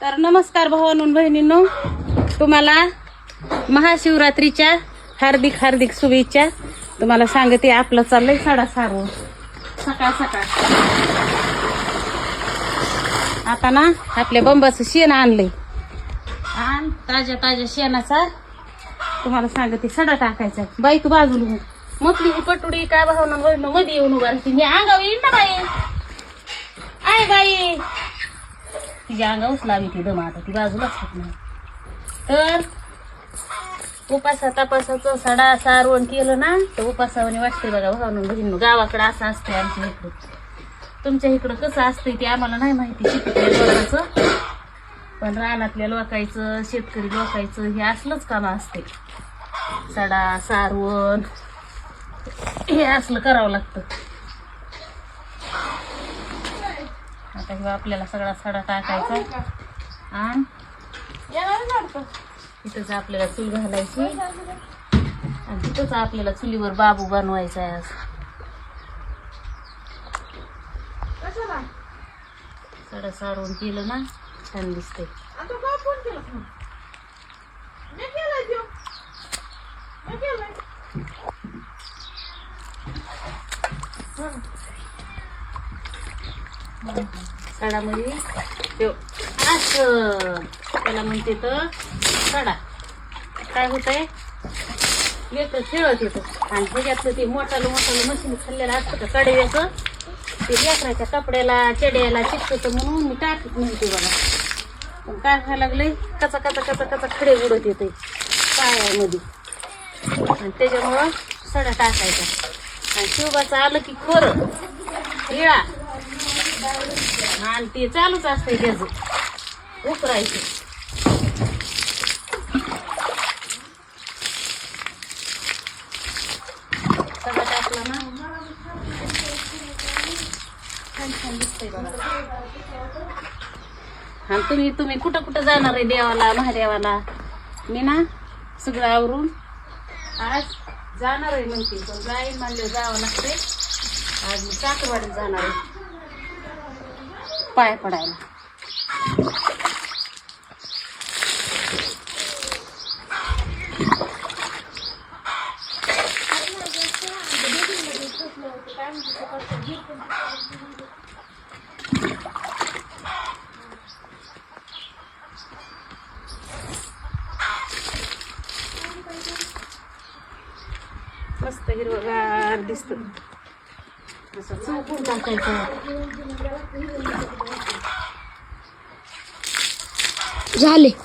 तर नमस्कार भावानून बहिणींनो. तुम्हाला महाशिवरात्रीच्या हार्दिक हार्दिक शुभेच्छा. तुम्हाला सांगते आपलं चाललंय साडा सारवं. सकाळ सकाळ. आता ना आपल्या बंबाचं शेण आणलंय. आणि ताज्या ताज्या शेणाचा. तुम्हाला सांगते सडा टाकायचा. बाईक बाजूला मोठली ही पटुडी काय भावना बहिणं मध्ये येऊन उभारते. मी अंगावर येईन ना बाई. आय बाई. तिच्या अंगावरच लावी ती दम आता. ती बाजूलाच होत नाही तर उपासा तपासाचं सडा सारवण केलं ना तर उपासावाने वाटते बघा भावनं बहिण गावाकडं असं असते आमच्या इकडं. तुमच्या इकडं कसं असतंय ते आम्हाला नाही माहिती शेतकरी लोकांचं. पण रानातल्या लोकायचं शेतकरी लोकायचं हे असलंच काम असते सडा सारवण हे असलं करावं लागतं. आता हे आपल्याला सगळा सडा टाकायचा. आणि. तिथंच आपल्याला चूल घालायची. आणि तिथंच आपल्याला चुलीवर बाबू बनवायचा आहे आज. सडा सारवून केलं ना छान दिसते सडामध्ये त्यो असं. त्याला म्हणते तर सडा काय होतंय? लेकर खेळत येतं. आणि त्याच्यातलं ते मोठालं मोठालं मशीन खाल्लेलं असतं का कडव्याचं ते लेकराच्या कपड्याला चेड्याला चिकटतं म्हणून मी टाकत म्हणते बघा पण काय व्हायला लागलंय? कचा कचा कचा कचा खडे उडत येते पायामध्ये. आणि त्याच्यामुळं सडा टाकायचा. आणि शिवबाचं आलं की खरं. हिळा. आणि ते चालूच असते त्याचं. उकरायचं. सगळं टाकलं ना? छान छान दिसतंय बघा. आणि तुम्ही तुम्ही कुठं कुठं जाणार आहे देवाला महादेवाला? मी ना सगळं आवरून आज जाणार आहे म्हणते पण जाईल म्हणलं जावं लागते आज मी चाकरवाडीत जाणार आहे. पाय पडायला मस्त हिरवगार दिसत असं चौकून टाकायचं Sale.